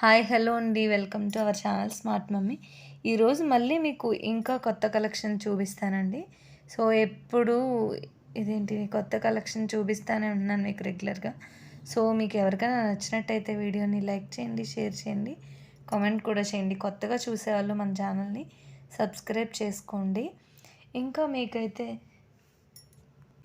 Hi hello అండి. Welcome to our channel smart mummy. ఈరోజు మళ్ళీ మీకు ఇంకా కొత్త కలెక్షన్ చూపిస్తానండి. సో ఎప్పుడు ఇదేంటి కొత్త కలెక్షన్ చూపిస్తానే ఉన్నాను మీకు రెగ్యులర్గా. సో మీకు ఎవరికైనా నచ్చినట్టయితే వీడియోని లైక్ చేయండి షేర్ చేయండి కామెంట్ కూడా చేయండి. కొత్తగా చూసేవాళ్ళు మన ఛానల్ని సబ్స్క్రైబ్ చేసుకోండి. ఇంకా మీకైతే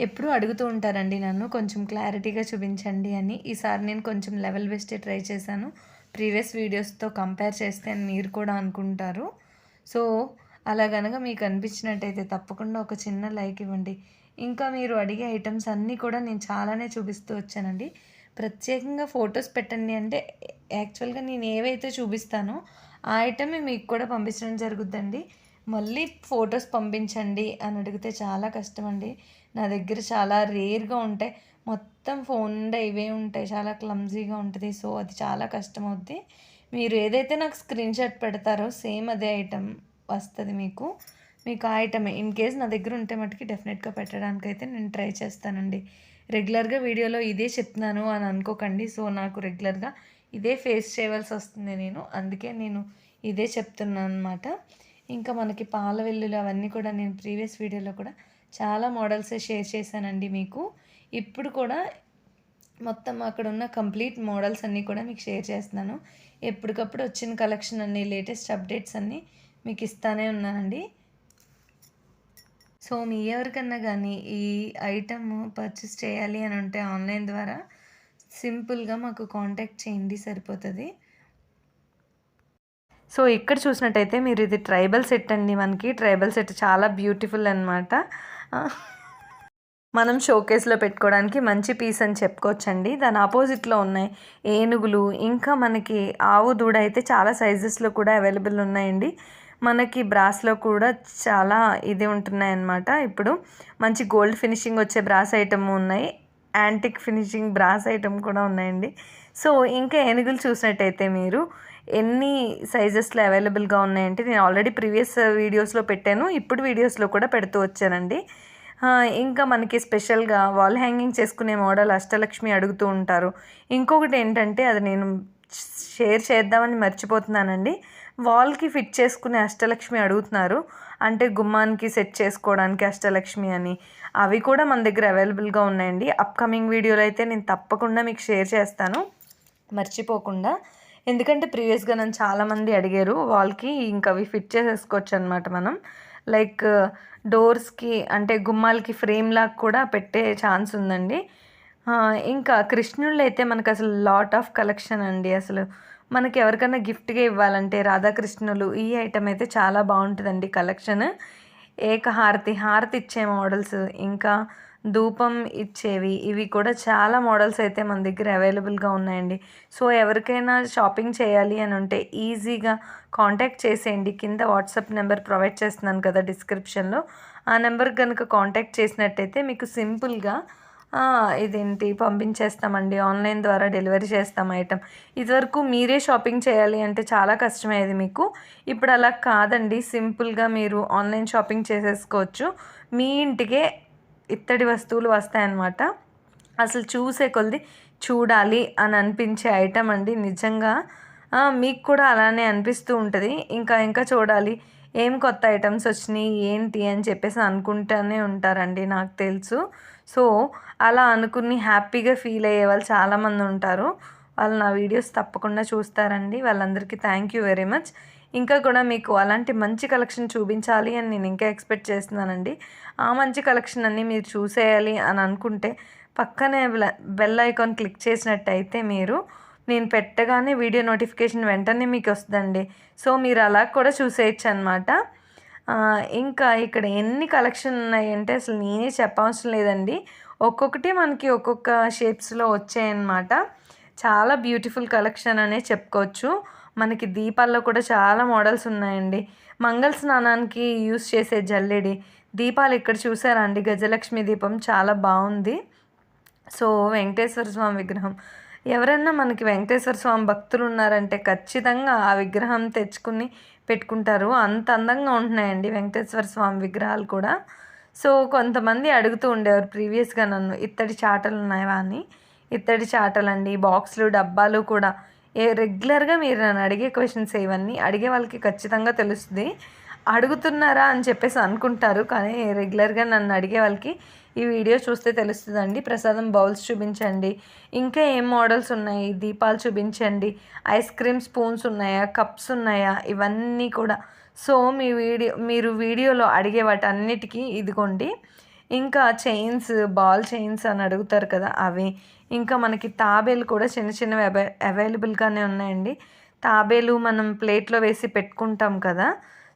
ఎప్పుడూ అడుగుతూ ఉంటారండి నన్ను కొంచెం క్లారిటీగా చూపించండి అని. ఈసారి నేను కొంచెం లెవెల్ బెస్ట్ ట్రై చేశాను. ప్రీవియస్ వీడియోస్తో కంపేర్ చేస్తే అని మీరు కూడా అనుకుంటారు. సో అలా కనుక మీకు అనిపించినట్టయితే తప్పకుండా ఒక చిన్న లైక్ ఇవ్వండి. ఇంకా మీరు అడిగే ఐటమ్స్ అన్నీ కూడా నేను చాలానే చూపిస్తూ వచ్చానండి. ప్రత్యేకంగా ఫొటోస్ పెట్టండి అంటే యాక్చువల్గా నేను ఏవైతే చూపిస్తానో ఆ ఐటమ్ మీకు కూడా పంపించడం జరుగుద్దండి. మళ్ళీ ఫొటోస్ పంపించండి అని అడిగితే చాలా కష్టం అండి నా దగ్గర చాలా రేర్గా ఉంటాయి. మొత్తం ఫోన్ ఇవే ఉంటాయి. చాలా క్లమ్జీగా ఉంటుంది. సో అది చాలా కష్టం అవుద్ది మీరు ఏదైతే నాకు స్క్రీన్ షాట్ పెడతారో సేమ్ అదే ఐటమ్ వస్తుంది మీకు. మీకు ఆ ఐటమే ఇన్ కేస్ నా దగ్గర ఉంటే మటుకి డెఫినెట్గా పెట్టడానికి అయితే నేను ట్రై చేస్తానండి. రెగ్యులర్గా వీడియోలో ఇదే చెప్తున్నాను అని అనుకోకండి. సో నాకు రెగ్యులర్గా ఇదే ఫేస్ చేయవలసి వస్తుంది నేను. అందుకే నేను ఇదే చెప్తున్నాను అనమాట ఇంకా మనకి పాల వెల్లులు అవన్నీ కూడా నేను ప్రీవియస్ వీడియోలో కూడా చాలా మోడల్స్ షేర్ చేశానండి మీకు. ఇప్పుడు కూడా మొత్తం అక్కడ ఉన్న కంప్లీట్ మోడల్స్ అన్నీ కూడా మీకు షేర్ చేస్తున్నాను. ఎప్పటికప్పుడు వచ్చిన కలెక్షన్ అన్ని లేటెస్ట్ అప్డేట్స్ అన్నీ మీకు ఇస్తానే ఉన్నానండి. సో మీ ఎవరికన్నా కానీ ఈ ఐటమ్ పర్చేస్ చేయాలి అని ఉంటే ఆన్లైన్ ద్వారా సింపుల్గా మాకు కాంటాక్ట్ చేయండి సరిపోతుంది. సో ఇక్కడ చూసినట్టయితే మీరు ఇది ట్రైబల్ సెట్ అండి మనకి. ట్రైబల్ సెట్ చాలా బ్యూటిఫుల్ అనమాట మనం షోకేస్లో పెట్టుకోవడానికి మంచి పీస్ అని చెప్పుకోవచ్చండి. దాని ఆపోజిట్లో ఉన్నాయి ఏనుగులు ఇంకా మనకి ఆవు దూడ అయితే చాలా సైజెస్లో కూడా అవైలబుల్ ఉన్నాయండి. మనకి బ్రాస్లో కూడా చాలా ఇది ఉంటున్నాయన్నమాట. ఇప్పుడు మంచి గోల్డ్ ఫినిషింగ్ వచ్చే బ్రాస్ ఐటమ్ ఉన్నాయి. యాంటిక్ ఫినిషింగ్ బ్రాస్ ఐటమ్ కూడా ఉన్నాయండి. సో ఇంకా ఏనుగులు చూసినట్టయితే మీరు ఎన్ని సైజెస్లో అవైలబుల్గా ఉన్నాయంటే నేను ఆల్రెడీ ప్రీవియస్ వీడియోస్లో పెట్టాను. ఇప్పుడు వీడియోస్లో కూడా పెడుతూ వచ్చానండి. ఇంకా మనకి స్పెషల్గా వాల్ హ్యాంగింగ్ చేసుకునే మోడల్ అష్టలక్ష్మి అడుగుతూ ఉంటారు. ఇంకొకటి ఏంటంటే అది నేను షేర్ చేద్దామని మర్చిపోతున్నానండి. వాల్కి ఫిట్ చేసుకునే అష్టలక్ష్మి అడుగుతున్నారు. అంటే గుమ్మానికి సెట్ చేసుకోవడానికి అష్టలక్ష్మి అని. అవి కూడా మన దగ్గర అవైలబుల్గా ఉన్నాయండి. అప్కమింగ్ వీడియోలో అయితే నేను తప్పకుండా మీకు షేర్ చేస్తాను. మర్చిపోకుండా. ఎందుకంటే ప్రీవియస్గా నన్ను చాలామంది అడిగారు వాల్కి ఇంకా అవి ఫిట్ చేసేసుకోవచ్చు అనమాట మనం. లైక్ డోర్స్కి అంటే గుమ్మాలకి ఫ్రేమ్ లాగా కూడా పెట్టే ఛాన్స్ ఉందండి. ఇంకా కృష్ణుళ్ళు అయితే మనకు అసలు లాట్ ఆఫ్ కలెక్షన్ అండి. అసలు మనకి ఎవరికైనా గిఫ్ట్గా ఇవ్వాలంటే రాధాకృష్ణులు ఈ ఐటమ్ అయితే చాలా బాగుంటుందండి కలెక్షన్. ఏక హారతి హారతి ఇచ్చే మోడల్స్. ఇంకా ధూపం ఇచ్చేవి. ఇవి కూడా చాలా మోడల్స్ అయితే మన దగ్గర అవైలబుల్గా ఉన్నాయండి. సో ఎవరికైనా షాపింగ్ చేయాలి అని ఉంటే ఈజీగా కాంటాక్ట్ చేసేయండి. కింద వాట్సాప్ నెంబర్ ప్రొవైడ్ చేస్తున్నాను కదా డిస్క్రిప్షన్లో. ఆ నెంబర్ కనుక కాంటాక్ట్ చేసినట్టయితే మీకు సింపుల్గా ఇదేంటి పంపించేస్తామండి. ఆన్లైన్ ద్వారా డెలివరీ చేస్తాం ఐటమ్ ఇదివరకు మీరే షాపింగ్ చేయాలి అంటే చాలా కష్టమయ్యేది మీకు. ఇప్పుడు అలా కాదండి. సింపుల్గా మీరు ఆన్లైన్ షాపింగ్ చేసేసుకోవచ్చు. మీ ఇంటికే ఇత్తడి వస్తువులు వస్తాయన్నమాట. అసలు చూసే కొద్ది చూడాలి అని అనిపించే ఐటమ్ అండి. నిజంగా మీకు కూడా అలానే అనిపిస్తూ ఉంటుంది. ఇంకా ఇంకా చూడాలి. ఏం కొత్త ఐటమ్స్ వచ్చినాయి ఏంటి అని చెప్పేసి అనుకుంటూనే ఉంటారండి నాకు తెలుసు. సో అలా అనుకుని హ్యాపీగా ఫీల్ అయ్యే వాళ్ళు చాలామంది ఉంటారు. వాళ్ళు నా వీడియోస్ తప్పకుండా చూస్తారండి. వాళ్ళందరికీ థ్యాంక్ యూ వెరీ మచ్ ఇంకా కూడా మీకు అలాంటి మంచి కలెక్షన్ చూపించాలి అని నేను ఇంకా ఎక్స్పెక్ట్ చేస్తున్నానండి. ఆ మంచి కలెక్షన్ అన్నీ మీరు చూసేయాలి అని అనుకుంటే పక్కనే బెల్ ఐకాన్ క్లిక్ చేసినట్టయితే మీరు నేను పెట్టగానే వీడియో నోటిఫికేషన్ వెంటనే మీకు వస్తుందండి. సో మీరు అలా కూడా చూసేయచ్చు అనమాట ఇంకా ఇక్కడ ఎన్ని కలెక్షన్ ఉన్నాయంటే అసలు నేనే చెప్పవసరం లేదండి. ఒక్కొక్కటి మనకి ఒక్కొక్క షేప్స్లో వచ్చాయన్నమాట. చాలా బ్యూటిఫుల్ కలెక్షన్ అనే చెప్పుకోవచ్చు. మనకి దీపాల్లో కూడా చాలా మోడల్స్ ఉన్నాయండి. మంగళ స్నానానికి యూస్ చేసే జల్లెడి. దీపాలు ఇక్కడ చూసారా అండి? గజలక్ష్మి దీపం చాలా బాగుంది. సో వెంకటేశ్వర స్వామి విగ్రహం. ఎవరన్నా మనకి వెంకటేశ్వర స్వామి భక్తులు ఉన్నారంటే ఖచ్చితంగా ఆ విగ్రహం తెచ్చుకుని పెట్టుకుంటారు. అంత అందంగా ఉంటున్నాయండి వెంకటేశ్వర స్వామి విగ్రహాలు కూడా. సో కొంతమంది అడుగుతూ ఉండేవారు ప్రీవియస్గా నన్ను ఇత్తడి చాటలు ఉన్నాయా అని. ఇత్తడి చాటలండి బాక్సులు డబ్బాలు కూడా. రెగ్యులర్గా మీరు నన్ను అడిగే క్వశ్చన్స్ ఇవన్నీ అడిగే వాళ్ళకి ఖచ్చితంగా తెలుస్తుంది. అడుగుతున్నారా అని చెప్పేసి అనుకుంటారు కానీ రెగ్యులర్గా నన్ను అడిగే వాళ్ళకి ఈ వీడియో చూస్తే తెలుస్తుందండి. ప్రసాదం బౌల్స్ చూపించండి ఇంకా ఏం మోడల్స్ ఉన్నాయి? దీపాలు చూపించండి ఐస్ క్రీమ్ స్పూన్స్ ఉన్నాయా? కప్స్ ఉన్నాయా? ఇవన్నీ కూడా. సో మీ వీడియో మీరు వీడియోలో అడిగే వాటి అన్నిటికీ ఇదిగోండి. ఇంకా చైన్స్ బాల్ చైన్స్ అని అడుగుతారు కదా అవి. ఇంకా మనకి తాబేలు కూడా చిన్న చిన్నవి అవై అవైలబుల్గానే ఉన్నాయండి. తాబేలు మనం ప్లేట్లో వేసి పెట్టుకుంటాం కదా.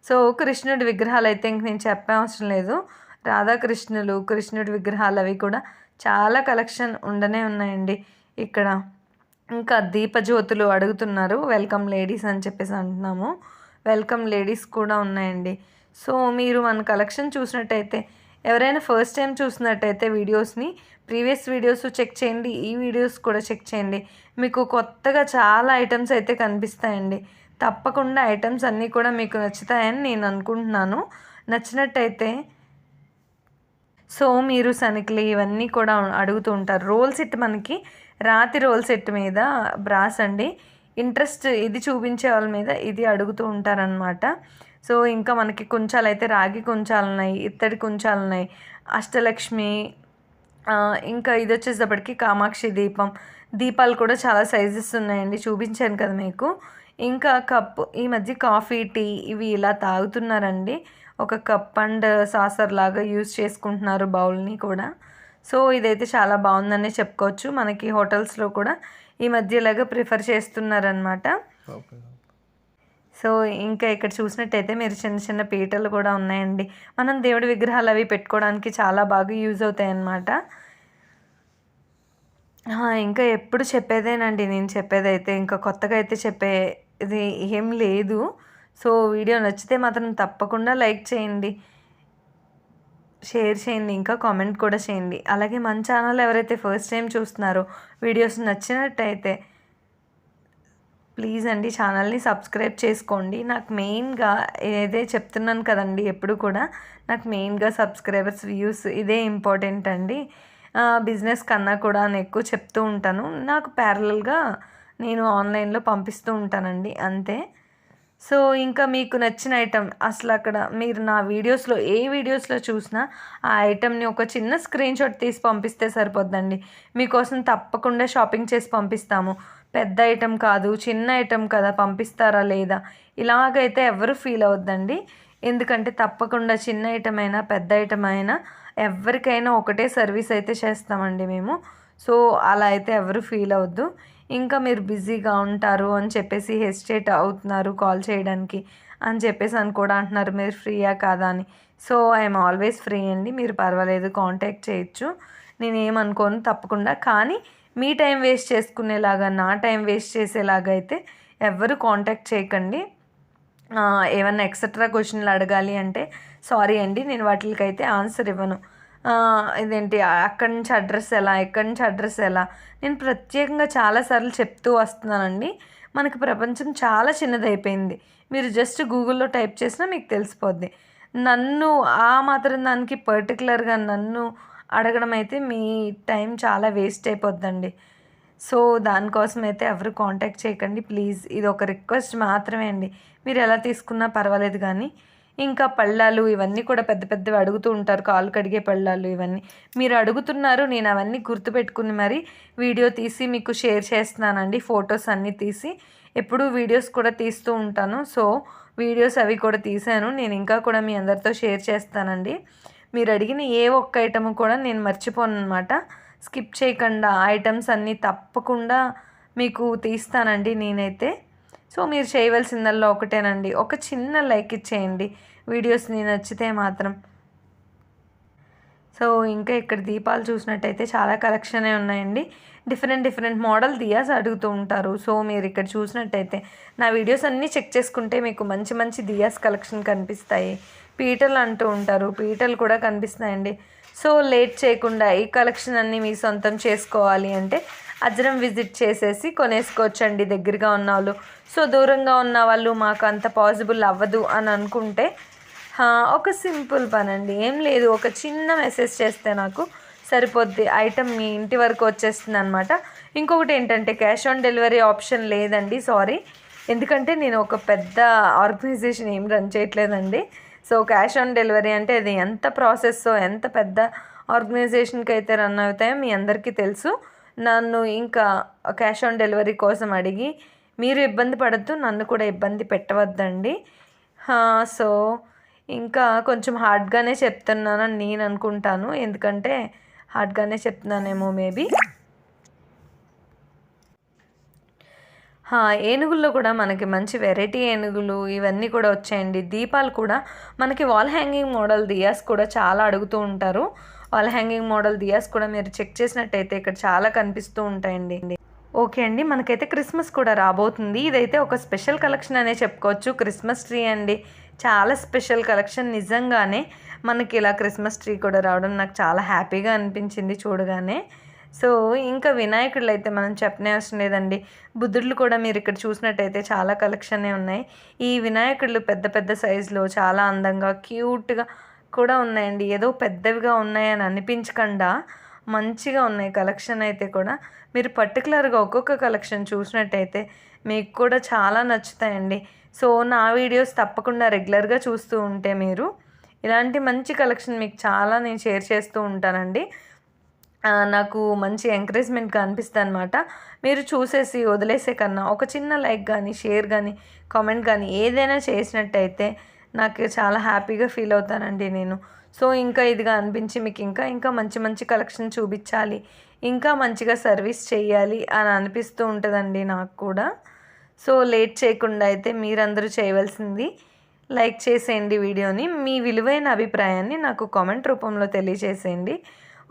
సో కృష్ణుడి విగ్రహాలు అయితే ఇంక నేను చెప్పవసరం లేదు. రాధాకృష్ణులు కృష్ణుడి విగ్రహాలు అవి కూడా చాలా కలెక్షన్ ఉండనే ఉన్నాయండి ఇక్కడ. ఇంకా దీపజ్యోతులు అడుగుతున్నారు. వెల్కమ్ లేడీస్ అని చెప్పేసి అంటున్నాము. వెల్కమ్ లేడీస్ కూడా ఉన్నాయండి. సో మీరు మన కలెక్షన్ చూసినట్టయితే ఎవరైనా ఫస్ట్ టైం చూసినట్టయితే వీడియోస్ని ప్రీవియస్ వీడియోస్ చెక్ చేయండి ఈ వీడియోస్ కూడా చెక్ చేయండి. మీకు కొత్తగా చాలా ఐటమ్స్ అయితే కనిపిస్తాయండి. తప్పకుండా ఐటమ్స్ అన్నీ కూడా మీకు నచ్చుతాయని నేను అనుకుంటున్నాను. నచ్చినట్టయితే సో మీరు సనికిలి ఇవన్నీ కూడా అడుగుతూ ఉంటారు. రోల్ సెట్ మనకి రాతి రోల్ సెట్ మీద బ్రాస్ అండి. ఇంట్రెస్ట్ ఇది చూపించే వాళ్ళ మీద ఇది అడుగుతూ ఉంటారనమాట సో ఇంకా మనకి కుంచాలు అయితే రాగి కుంచాలు ఉన్నాయి ఇత్తడి కుంచాలు ఉన్నాయి అష్టలక్ష్మి ఇంకా ఇది వచ్చేటప్పటికి కామాక్షి దీపం. దీపాలు కూడా చాలా సైజెస్ ఉన్నాయండి చూపించాను కదా మీకు. ఇంకా కప్ ఈ మధ్య కాఫీ టీ ఇవి ఇలా తాగుతున్నారండి. ఒక కప్ అండ్ సాసర్ లాగా యూస్ చేసుకుంటున్నారు బౌల్ని కూడా. సో ఇదైతే చాలా బాగుందనే చెప్పుకోవచ్చు. మనకి హోటల్స్లో కూడా ఈ మధ్య ఇలాగా ప్రిఫర్ చేస్తున్నారనమాట సో ఇంకా ఇక్కడ చూసినట్టయితే మీరు చిన్న చిన్న పీటలు కూడా ఉన్నాయండి. మనం దేవుడి విగ్రహాలు అవి పెట్టుకోవడానికి చాలా బాగా యూజ్ అవుతాయి అన్నమాట ఇంకా ఎప్పుడు చెప్పేదేనండి నేను చెప్పేదైతే ఇంకా కొత్తగా అయితే చెప్పే ఇది ఏం లేదు. సో వీడియో నచ్చితే మాత్రం తప్పకుండా లైక్ చేయండి షేర్ చేయండి ఇంకా కామెంట్ కూడా చేయండి. అలాగే మన ఛానల్ ఎవరైతే ఫస్ట్ టైం చూస్తున్నారో వీడియోస్ నచ్చినట్టయితే ప్లీజ్ అండి ఛానల్ని సబ్స్క్రైబ్ చేసుకోండి. నాకు మెయిన్గా ఏదే చెప్తున్నాను కదండి ఎప్పుడు కూడా నాకు మెయిన్గా సబ్స్క్రైబర్స్ వ్యూస్ ఇదే ఇంపార్టెంట్ అండి. బిజినెస్ కన్నా కూడా నేను ఎక్కువ చెప్తూ ఉంటాను. నాకు ప్యారలల్గా నేను ఆన్లైన్లో పంపిస్తూ ఉంటానండి అంతే. సో ఇంకా మీకు నచ్చిన ఐటెం అసలు అక్కడ మీరు నా వీడియోస్లో ఏ వీడియోస్లో చూసినా ఆ ఐటెంని ఒక చిన్న స్క్రీన్ షాట్ తీసి పంపిస్తే సరిపోద్దండి. మీకోసం తప్పకుండా షాపింగ్ చేసి పంపిస్తాము. పెద్ద ఐటెం కాదు చిన్న ఐటెం కదా పంపిస్తారా లేదా? ఇలాగైతే ఎవరు ఫీల్ అవద్దండి ఎందుకంటే తప్పకుండా చిన్న ఐటెం అయినా పెద్ద ఐటెం అయినా ఎవరికైనా ఒకటే సర్వీస్ అయితే చేస్తామండి మేము. సో అలా అయితే ఎవరు ఫీల్ అవ్వద్దు. ఇంకా మీరు బిజీగా ఉంటారు అని చెప్పేసి హెసిటేట్ అవుతున్నారు కాల్ చేయడానికి అని చెప్పేసి అని కూడా అంటున్నారు మీరు ఫ్రీయా కాదా? అని. సో ఐఎమ్ ఆల్వేస్ ఫ్రీ అండి. మీరు పర్వాలేదు కాంటాక్ట్ చేయొచ్చు. నేను ఏమనుకోను తప్పకుండా. కానీ మీ టైం వేస్ట్ చేసుకునేలాగా నా టైం వేస్ట్ చేసేలాగా అయితే ఎవ్వరు కాంటాక్ట్ చేయకండి. ఏమన్నా ఎక్సెట్రా క్వశ్చన్లు అడగాలి అంటే సారీ అండి నేను వాటికైతే ఆన్సర్ ఇవ్వను. ఇదేంటి అక్కడి నుంచి అడ్రస్ ఎలా ఎక్కడి నుంచి అడ్రస్ ఎలా? నేను ప్రత్యేకంగా చాలాసార్లు చెప్తూ వస్తున్నానండి. మనకి ప్రపంచం చాలా చిన్నదైపోయింది. మీరు జస్ట్ గూగుల్లో టైప్ చేసినా మీకు తెలిసిపోద్ది. నన్ను ఆ మాత్రం దానికి పర్టికులర్గా నన్ను అడగడం అయితే మీ టైం చాలా వేస్ట్ అయిపోద్దండి. సో దానికోసం అయితే ఎవరు కాంటాక్ట్ చేయకండి. ప్లీజ్ ఇది ఒక రిక్వెస్ట్ మాత్రమే అండి. మీరు ఎలా తీసుకున్నా పర్వాలేదు కానీ ఇంకా పళ్ళాలు ఇవన్నీ కూడా పెద్ద పెద్దవి అడుగుతూ ఉంటారు. కాలు కడిగే పళ్ళాలు ఇవన్నీ. మీరు అడుగుతున్నారు నేను అవన్నీ గుర్తుపెట్టుకుని మరి వీడియో తీసి మీకు షేర్ చేస్తున్నానండి. ఫొటోస్ అన్నీ తీసి ఎప్పుడూ వీడియోస్ కూడా తీస్తూ ఉంటాను. సో వీడియోస్ అవి కూడా తీసాను నేను ఇంకా కూడా మీ అందరితో షేర్ చేస్తానండి. మీరు అడిగిన ఏ ఒక్క ఐటమ్ కూడా నేను మర్చిపోను అనమాట స్కిప్ చేయకుండా ఐటమ్స్ అన్నీ తప్పకుండా మీకు తీస్తానండి నేనైతే. సో మీరు చేయవలసిందల్లా ఒకటేనండి. ఒక చిన్న లైక్ ఇచ్చేయండి. వీడియోస్ని నచ్చితే మాత్రం. సో ఇంకా ఇక్కడ దీపాలు చూసినట్టయితే చాలా కలెక్షనే ఉన్నాయండి. డిఫరెంట్ డిఫరెంట్ మోడల్ దియాస్ అడుగుతూ ఉంటారు. సో మీరు ఇక్కడ చూసినట్టయితే నా వీడియోస్ అన్నీ చెక్ చేసుకుంటే మీకు మంచి మంచి దియాస్ కలెక్షన్ కనిపిస్తాయి. పీటలు అంటూ ఉంటారు. పీటలు కూడా కనిపిస్తున్నాయండి. సో లేట్ చేయకుండా ఈ కలెక్షన్ అన్నీ మీ సొంతం చేసుకోవాలి అంటే అజరం విజిట్ చేసేసి కొనేసుకోవచ్చండి దగ్గరగా ఉన్న వాళ్ళు సో దూరంగా ఉన్న వాళ్ళు మాకు అంత పాసిబుల్ అవ్వదు అని అనుకుంటే ఒక సింపుల్ పని అండి ఏం లేదు. ఒక చిన్న మెసేజ్ చేస్తే నాకు సరిపోద్ది. ఐటమ్ మీ ఇంటి వరకు వచ్చేస్తుంది అనమాట ఇంకొకటి ఏంటంటే క్యాష్ ఆన్ డెలివరీ ఆప్షన్ లేదండి. సారీ. ఎందుకంటే నేను ఒక పెద్ద ఆర్గనైజేషన్ ఏం రన్ చేయట్లేదండి. సో క్యాష్ ఆన్ డెలివరీ అంటే అది ఎంత ప్రాసెస్ ఎంత పెద్ద ఆర్గనైజేషన్కి అయితే రన్ అవుతాయో మీ అందరికీ తెలుసు. నన్ను ఇంకా క్యాష్ ఆన్ డెలివరీ కోసం అడిగి మీరు ఇబ్బంది పడద్దు నన్ను కూడా ఇబ్బంది పెట్టవద్దండి. సో ఇంకా కొంచెం హార్డ్గానే చెప్తున్నానని నేను అనుకుంటాను. ఎందుకంటే హార్డ్గానే చెప్తున్నానేమో మేబీ. ఏనుగుల్లో కూడా మనకి మంచి వెరైటీ ఏనుగులు ఇవన్నీ కూడా వచ్చాయండి. దీపాలు కూడా మనకి వాల్ హ్యాంగింగ్ మోడల్ దియాస్ కూడా చాలా అడుగుతూ ఉంటారు. వాల్ హ్యాంగింగ్ మోడల్ దియాస్ కూడా మీరు చెక్ చేసినట్టయితే ఇక్కడ చాలా కనిపిస్తూ ఉంటాయండి. ఓకే అండి మనకైతే క్రిస్మస్ కూడా రాబోతుంది. ఇదైతే ఒక స్పెషల్ కలెక్షన్ అనే చెప్పుకోవచ్చు. క్రిస్మస్ ట్రీ అండి. చాలా స్పెషల్ కలెక్షన్ నిజంగానే మనకి ఇలా క్రిస్మస్ ట్రీ కూడా రావడం నాకు చాలా హ్యాపీగా అనిపించింది చూడగానే. సో ఇంకా వినాయకుడులు అయితే మనం చెప్పనే అవసరం లేదండి. బుద్ధుడులు కూడా మీరు ఇక్కడ చూసినట్టయితే చాలా కలెక్షనే ఉన్నాయి. ఈ వినాయకుడులు పెద్ద పెద్ద సైజులో చాలా అందంగా క్యూట్గా కూడా ఉన్నాయండి. ఏదో పెద్దవిగా ఉన్నాయని అనిపించకుండా మంచిగా ఉన్నాయి కలెక్షన్ అయితే కూడా. మీరు పర్టికులర్గా ఒక్కొక్క కలెక్షన్ చూసినట్టయితే మీకు కూడా చాలా నచ్చుతాయండి. సో నా వీడియోస్ తప్పకుండా రెగ్యులర్గా చూస్తూ ఉంటే మీరు ఇలాంటి మంచి కలెక్షన్ మీకు చాలా నేను షేర్ చేస్తూ ఉంటానండి. నాకు మంచి ఎంకరేజ్మెంట్గా అనిపిస్తుంది అనమాట మీరు చూసేసి వదిలేసే కన్నా ఒక చిన్న లైక్ కానీ షేర్ కానీ కామెంట్ కానీ ఏదైనా చేసినట్టయితే నాకు చాలా హ్యాపీగా ఫీల్ అవుతానండి నేను. సో ఇంకా ఇదిగా అనిపించి మీకు ఇంకా ఇంకా మంచి మంచి కలెక్షన్ చూపించాలి ఇంకా మంచిగా సర్వీస్ చేయాలి అని అనిపిస్తూ ఉంటుందండి నాకు కూడా. సో లేట్ చేయకుండా అయితే మీరందరూ చేయవలసింది లైక్ చేసేయండి వీడియోని. మీ విలువైన అభిప్రాయాన్ని నాకు కామెంట్ రూపంలో తెలియజేసేయండి.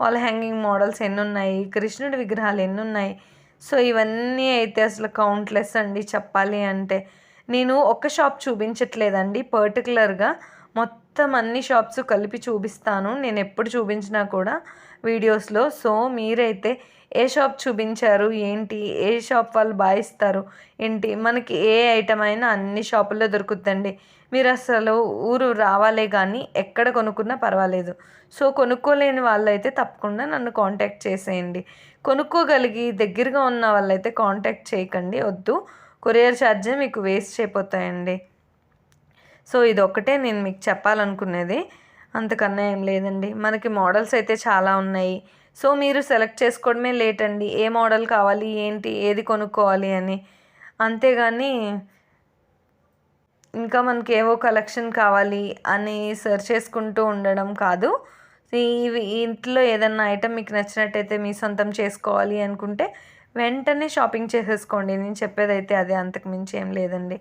వాళ్ళ హ్యాంగింగ్ మోడల్స్ ఎన్ని ఉన్నాయి కృష్ణుడి విగ్రహాలు ఎన్ని ఉన్నాయి సో ఇవన్నీ అయితే అసలు కౌంట్లెస్ అండి చెప్పాలి అంటే. నేను ఒక షాప్ చూపించట్లేదండి పర్టికులర్గా మొత్తం అన్ని షాప్స్ కలిపి చూపిస్తాను. నేను ఎప్పుడు చూపించినా కూడా వీడియోస్లో సో మీరైతే ఏ షాప్ చూపించారు? ఏంటి? ఏ షాప్ వాళ్ళు బాయిస్తారు ఏంటి? మనకి ఏ ఐటమ్ అయినా అన్ని షాపుల్లో దొరుకుతుందండి. మీరు అసలు ఊరు రావాలే కానీ ఎక్కడ కొనుక్కున్నా పర్వాలేదు. సో కొనుక్కోలేని వాళ్ళైతే తప్పకుండా నన్ను కాంటాక్ట్ చేసేయండి. కొనుక్కోగలిగి దగ్గరగా ఉన్న వాళ్ళైతే కాంటాక్ట్ చేయకండి వద్దు. కొరియర్ ఛార్జే మీకు వేస్ట్ అయిపోతాయండి సో ఇది ఒక్కటే నేను మీకు చెప్పాలనుకునేది. అంతకన్నా ఏం లేదండి. మనకి మోడల్స్ అయితే చాలా ఉన్నాయి. సో మీరు సెలెక్ట్ చేసుకోవడమే లేట్ అండి. ఏ మోడల్ కావాలి ఏంటి ఏది కొనుక్కోవాలి అని. అంతేగాని ఇంకా మనకి ఏవో కలెక్షన్ కావాలి అని సెర్చ్ చేసుకుంటూ ఉండడం కాదు. ఇవి ఇంట్లో ఏదన్నా ఐటెం మీకు నచ్చినట్టయితే మీ సొంతం చేసుకోవాలి అనుకుంటే వెంటనే షాపింగ్ చేసేసుకోండి. నేను చెప్పేదైతే అదే అంతకుమించి ఏం లేదండి.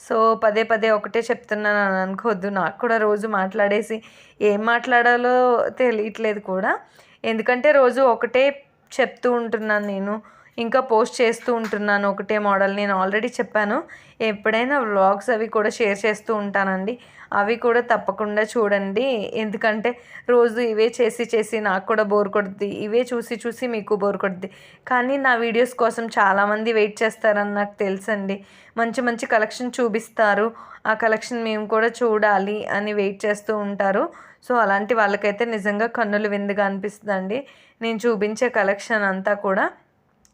సో పదే పదే ఒకటే చెప్తున్నాను అని అనుకోవద్దు. నాకు కూడా రోజు మాట్లాడేసి ఏం మాట్లాడాలో తెలియట్లేదు కూడా. ఎందుకంటే రోజు ఒకటే చెప్తూ ఉంటున్నాను నేను. ఇంకా పోస్ట్ చేస్తూ ఉంటున్నాను. ఒకటే మోడల్ నేను ఆల్రెడీ చెప్పాను. ఎప్పుడైనా వ్లాగ్స్ అవి కూడా షేర్ చేస్తూ ఉంటానండి. అవి కూడా తప్పకుండా చూడండి. ఎందుకంటే రోజు ఇవే చేసి చేసి నాకు కూడా బోర్ కొడుద్ది. ఇవే చూసి చూసి మీకు బోర్ కొడుద్ది. కానీ నా వీడియోస్ కోసం చాలామంది వెయిట్ చేస్తారని నాకు తెలుసండి. మంచి మంచి కలెక్షన్ చూపిస్తారు. ఆ కలెక్షన్ మేము కూడా చూడాలి అని వెయిట్ చేస్తూ ఉంటారు. సో అలాంటి వాళ్ళకైతే నిజంగా కన్నులు విందుగా అనిపిస్తుందండి. నేను చూపించే కలెక్షన్ అంతా కూడా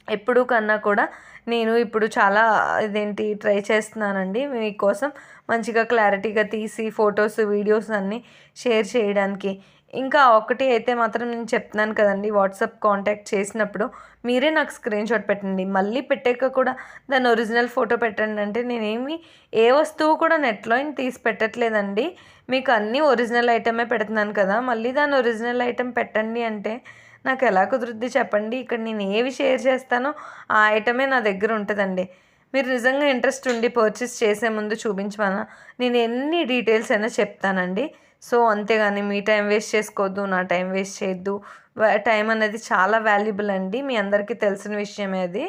ఎప్పుడు కన్నా కూడా నేను ఇప్పుడు చాలా ఇదేంటి ట్రై చేస్తున్నానండి మీకోసం మంచిగా క్లారిటీగా తీసి ఫొటోస్ వీడియోస్ అన్నీ షేర్ చేయడానికి. ఇంకా ఒకటి అయితే మాత్రం నేను చెప్తున్నాను కదండి వాట్సాప్ కాంటాక్ట్ చేసినప్పుడు మీరే నాకు స్క్రీన్ షాట్ పెట్టండి. మళ్ళీ పెట్టాక కూడా దాని ఒరిజినల్ ఫోటో పెట్టండి అంటే నేనేమి ఏ వస్తువు కూడా నెట్లో తీసి పెట్టట్లేదండి. మీకు అన్నీ ఒరిజినల్ ఐటమే పెడుతున్నాను కదా మళ్ళీ దాని ఒరిజినల్ ఐటెం పెట్టండి అంటే నాకు ఎలా కుదురుద్ది చెప్పండి. ఇక్కడ నేను ఏవి షేర్ చేస్తానో ఆ ఐటమే నా దగ్గర ఉంటుందండి. మీరు నిజంగా ఇంట్రెస్ట్ ఉండి పర్చేస్ చేసే ముందు చూపించమన్నా నేను ఎన్ని డీటెయిల్స్ అయినా చెప్తానండి. సో అంతేగాని మీ టైం వేస్ట్ చేసుకోవద్దు నా టైం వేస్ట్ చేయొద్దు. టైం అనేది చాలా వాల్యుబుల్ అండి. మీ అందరికీ తెలిసిన విషయమే అది.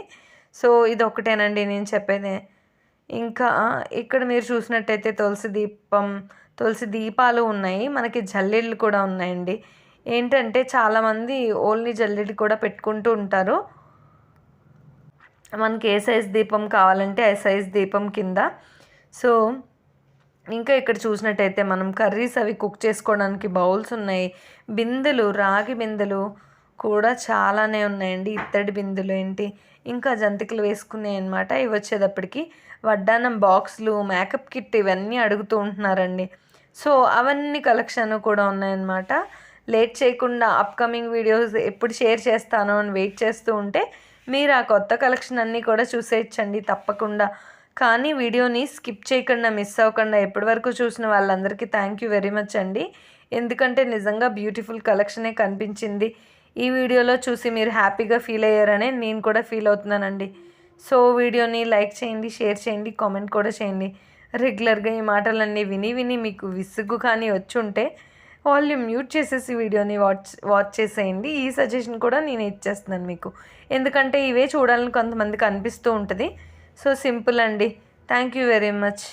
సో ఇది ఒకటేనండి నేను చెప్పేది. ఇంకా ఇక్కడ మీరు చూసినట్టయితే తులసి దీపం తులసి దీపాలు ఉన్నాయి. మనకి జల్లెళ్ళు కూడా ఉన్నాయండి. ఏంటంటే చాలామంది ఓన్లీ జల్లెడి కూడా పెట్టుకుంటూ ఉంటారు. మనకి ఏ సైజ్ దీపం కావాలంటే ఆ సైజ్ దీపం కింద. సో ఇంకా ఇక్కడ చూసినట్టయితే మనం కర్రీస్ అవి కుక్ చేసుకోవడానికి బౌల్స్ ఉన్నాయి. బిందెలు రాగి బిందెలు కూడా చాలానే ఉన్నాయండి. ఇత్తడి బిందెలు ఏంటి? ఇంకా జంతికలు వేసుకున్నాయి అనమాట ఇవి వచ్చేటప్పటికి వడ్డానం బాక్సులు మేకప్ కిట్ ఇవన్నీ అడుగుతూ ఉంటున్నారండి. సో అవన్నీ కలెక్షన్ కూడా ఉన్నాయన్నమాట. లేట్ చేయకుండా అప్కమింగ్ వీడియోస్ ఎప్పుడు షేర్ చేస్తానో అని వెయిట్ చేస్తూ ఉంటే మీరు ఆ కొత్త కలెక్షన్ అన్నీ కూడా చూసేయచ్చండి తప్పకుండా. కానీ వీడియోని స్కిప్ చేయకుండా మిస్ అవ్వకుండా ఎప్పటి వరకు చూసిన వాళ్ళందరికీ థ్యాంక్ యూ వెరీ మచ్ అండి. ఎందుకంటే నిజంగా బ్యూటిఫుల్ కలెక్షనే కనిపించింది. ఈ వీడియోలో చూసి మీరు హ్యాపీగా ఫీల్ అయ్యారనే నేను కూడా ఫీల్ అవుతున్నానండి. సో వీడియోని లైక్ చేయండి షేర్ చేయండి కామెంట్ కూడా చేయండి. రెగ్యులర్గా ఈ మాటలన్నీ విని విని మీకు విసుగు కానీ వచ్చి ఉంటే వాల్యూమ్ మ్యూట్ చేసేసి వీడియోని వాచ్ వాచ్ చేసేయండి. ఈ సజెషన్ కూడా నేను ఇచ్చేస్తున్నాను మీకు. ఎందుకంటే ఇవే చూడాలని కొంతమందికి అనిపిస్తూ ఉంటుంది. సో సింపుల్ అండి. Thank you very much